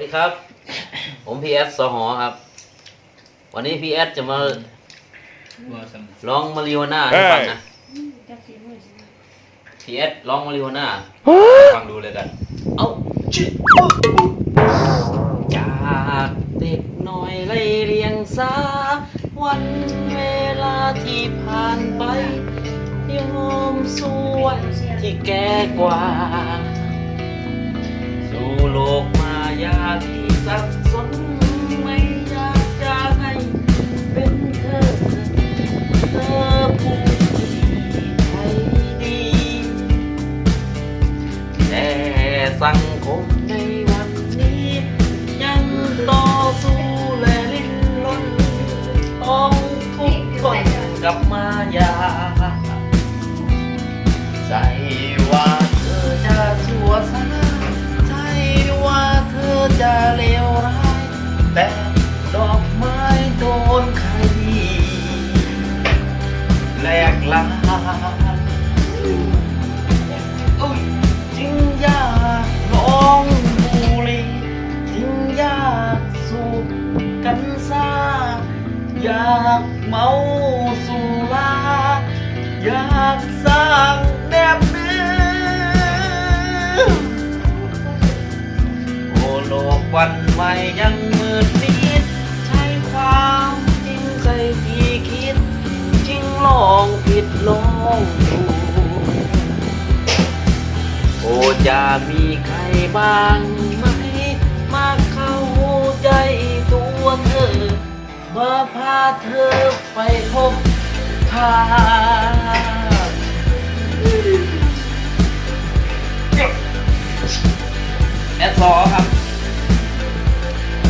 วัสดีครับ ผมพีเอสสหอครับ วันนี้พีเอสจะมาร้องมาริโอน่าให้ฟังนะพีเอสร้องมาริโอน่าฟังดูเลยกัน เอาชิจากเด็กน้อยไล่เรียงสาวันเวลาที่ผ่านไปยอมสู้วันที่แก่กว่า สู่โลก มายาที่สับสนไม่อยากจะให้เป็นเธอ เธอผู้ที่ใจดี แต่สังคมในวันนี้ ยังต่อสู้และลิ้นรนต้องทุกข์ทนกับมายาใจ กันซาอยากเมาสุราอยากสร้างแนบเนื้อโอ้โลกวันใหม่ยังมืดมิดใช้ความจริงใจที่คิด จริงลองผิดลองถูกโอ้จะมีใครบ้าง มาพาเธอไปพบทางแอดซอครับ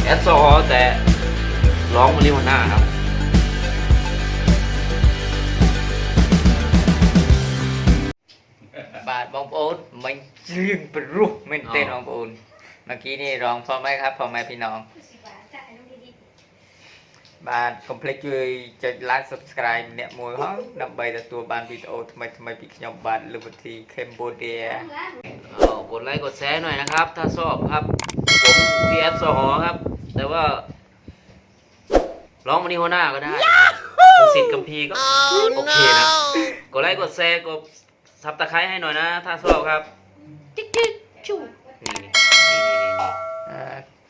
แอดซอแต่ร้องมาริวหน้าครับบาดบองโอนมันเรื่องเป็นรูปมันเต้นบองโอนเมื่อกี้นี่ร้องพอไหมครับพอไหมพี่น้อง បាទកុំភ្លេចជួយចុច like subscribe ម្នាក់មួយផងដើម្បីទទួលបានវីដេអូថ្មីថ្មីៗពីខ្ញុំបាទលើវិធី Cambodia เอากดไลค์กดแชร์หน่อยนะครับ ถ้าชอบครับ ผมพีเอฟสหอครับ แต่ว่า ร้องมาริโอน่าก็ได้ผมสิทธิ์กัมพีร์ก็โอเคนะ กดไลค์กดแชร์กดซับตะไคร้ให้หน่อยนะ ถ้าชอบครับจิ๊กจิ๊กชูนี่นี่นี่นี่นี่ អឺ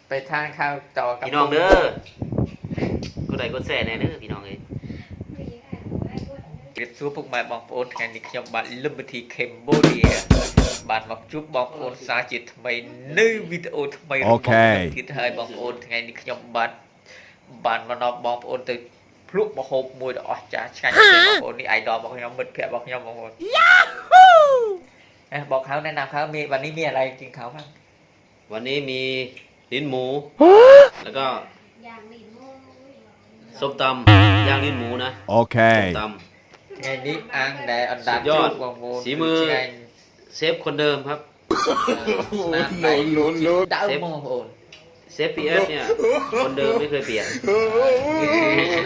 ไปทานข้าวต่อกับ พี่น้องเด้อ กด ไลค์กดแชร์แน่เด้อพี่น้องเอ้ย ជម្រាបសួរពុកម៉ែបងប្អូនថ្ងៃនេះខ្ញុំបាទលឹមវិធី Cambodia បាទមកជួបបងប្អូនសាជាថ្មីនៅវីដេអូថ្មីរបស់ខ្ញុំទៀតហើយបងប្អូនថ្ងៃនេះខ្ញុំបាទបានមកដល់បងប្អូនទៅភ្លក់ម្ហូបមួយដ៏អស្ចារ្យឆ្ងាញ់ណាស់បងប្អូននេះ idol របស់ខ្ញុំមិត្តភក្តិរបស់ខ្ញុំបងប្អូនអេบอกเขาแนะนำเขามีวันนี้มีอะไรกินเขาบ้าง วันนี้มีลิ้นหมู แล้วก็ อย่างนี้มู ส้มตำย่างลิ้นหมูนะ Okay. ส้มต ngày đi ăn để ăn đàn Sự giọt, chú còn vô sĩ mưa. anh ำเซฟคนเดิมครับ đã Sếp. mong hồn เซฟพีเอฟเนี่ย คนเดิมไม่เคยเปลี่ยน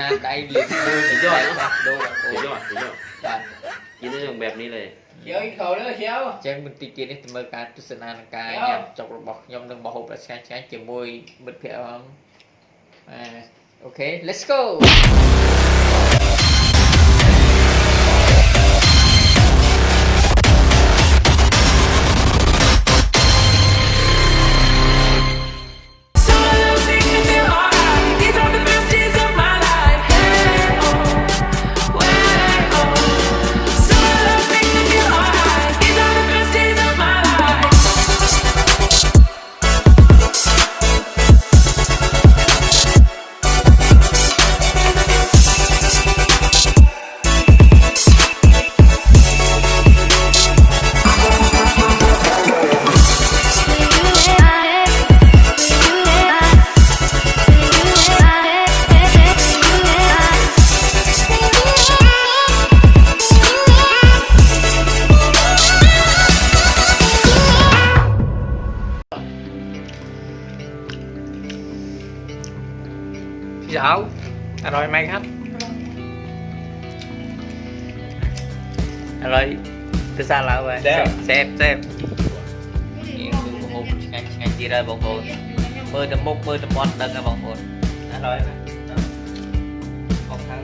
nam đây liền luôn Sự giọt. đặt đô สุด đặt ยอดสุดยอด đàn กินได้อย่างแบบนี้เลย เดี๋ยวอีกเขาเด้อเชียว chẳng mình tìm kiếm thì mơ cá tu sơn an cá Hiểu không? nhầm chọc rồi bọc nhầm đừng bỏ hộp là sáng sáng chỉ môi bật phẹo không à Okay, let's go! สาวอร่อยไหมครับ อร่อยภาษาลาวไปแซ่บแซ่บแซ่บนี่คือบุ้งบุ้งานงานจีเลยบองบุ้เมื่อตะมุกเมื่อตะมอดดังนะบุ้งบุ้อร่อยออกทาง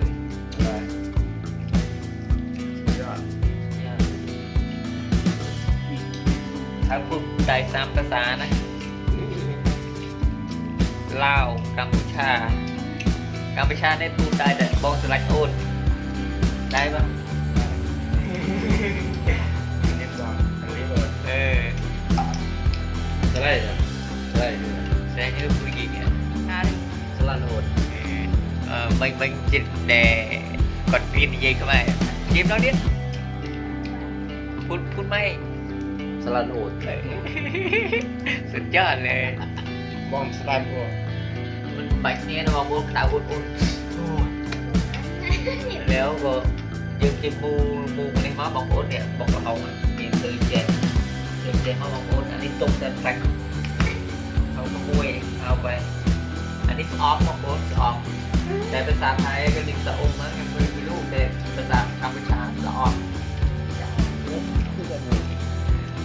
ถ้าพูดได้สามภาษานะลาวกัมพูชา กัมพูชาเนี่ยพูดได้แต่บองสลัดโอนได้ปะนิดก่อนอันนี้เลยเออได้เหรอได้เลยแสดงว่าผู้หญิงเนี่ยสลัดโอดเออ mình mình chỉ để còn pin gì các bạn chim nó điếc phút phút mấy สลัดโอดสุดยอดเลย บอมสลัดโอดมันบักเนี่ยนะบางคนดาวอุ่นๆแล้วก็ยังจะมูมูในม้าบางคนเนี่ยบอกว่าเอามีซื้อเจ็ดซื้อ เจ็ดมาบางคนอันนี้ตกแต่แฟกเอาขโมยเอาไปอันนี้ออฟบางคนออฟแต่ภาษาไทยก็ดิสะอมมั้งไม่รู้แต่ภาษากัมพูชาสะออฟ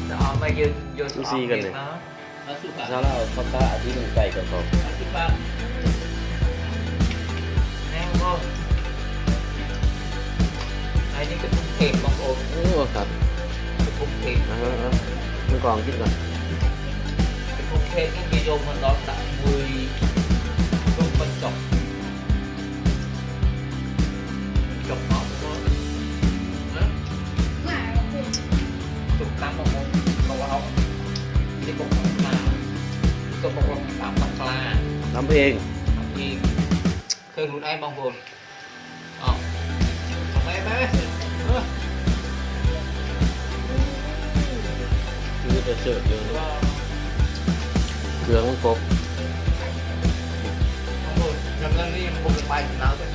จะเอามายืนโยนดูสิกันเลยนะแล้วเราเอาข้าวตาที่มันไก่กับเขา มันกองกินก่อน เป็นทุ่งเทพที่มีโยมมันร้องตะมุยลูกคนจบจบเนาะก็นะจบตามบางองค์บอกว่าเขาที่บอกว่ามาก็บอกว่าตามปากกลาทำเองทำเองเคยรู้ได้บางคน จะเสิร์ฟเยอะนเครื่องมันครบบางคนทำนั่นนี่มันคงไปถึงแล้วด้วย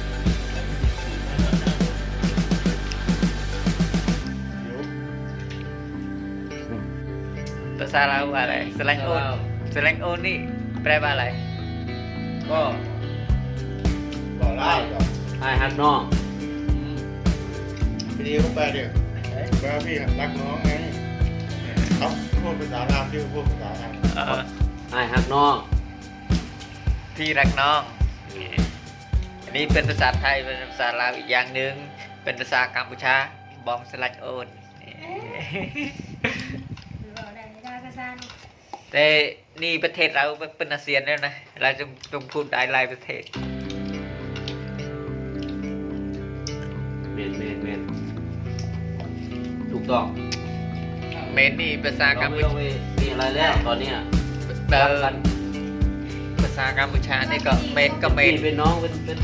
ภาษาลาวว่าอะไรสแลงโอนสแลงโอนนี่แปลว่าอะไร ก็บอกเล่าก่อนไอ้ฮักน้องพี่ดีเขาแปลเดี๋ยวแปลว่าพี่รักน้องไง เขาพูดภาษาลาวพี่พูดภาษาไทยเออไอ้ฮักน้องพี่รักน้อง อันนี้เป็นภาษาไทย เป็นภาษาลาวอีกอย่างหนึ่ง เป็นภาษากัมพูชา บอมสแลงโอนแต่นี่ประเทศเราเป็นอาเซียนแล้วนะ เราจงจงพูดได้หลายประเทศ เมนเมนเมนถูกต้อง เมนนี่ภาษากั เรา ม ไม่ พู ต้องไปมีอะไรแล้วตอนเนี้ย เอ รัก อ กัน ภาษากัมพูชานี่ก็เมนก็เมน พี่เป็นน้องเป็นเป็น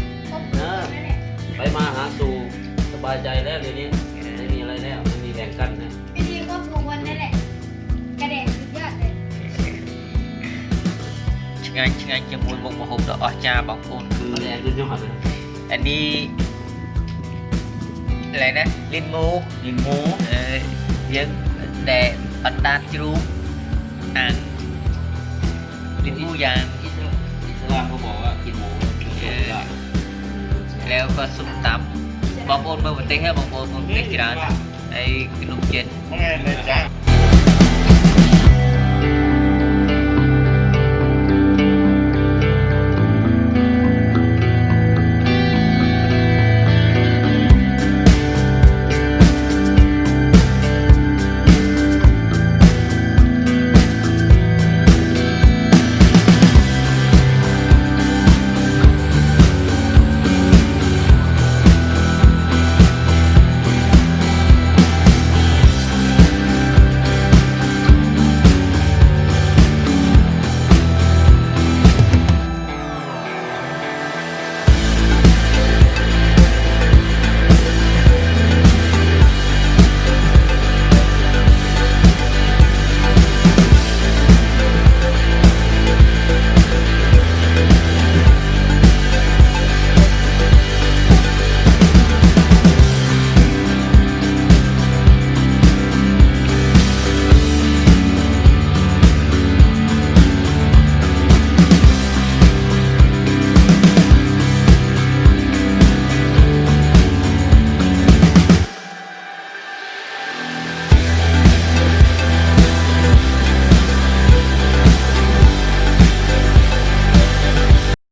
เออไปมาหาสู่สบายใจแล้วเดี๋ยวนี้ไม่มีอะไรแล้วไม่มีแบ่งกันนะ วิธีควบคุมวันนั่นแหละ กระเด็นสุดยอดเลย ឆ្ងាញ់ឆ្ងាញ់ជាមួយមុខម្ហូបដ៏អស្ចារ្យបងប្អូនគឺ คะแนนขึ้นยอดเลย อันนี้อะไรนะลิ้นหมู ยิงหมู เออយើង แต่ปัตตาจิรุนางลิมูยางอิสลามอิสลาเขาบอกว่ากินหมูกินสุกได้แล้วก็สุมตำบบางคนมาวันเต้งให้บางคนมาเต้งกี่ร้านไอ้ขนมเจ็ด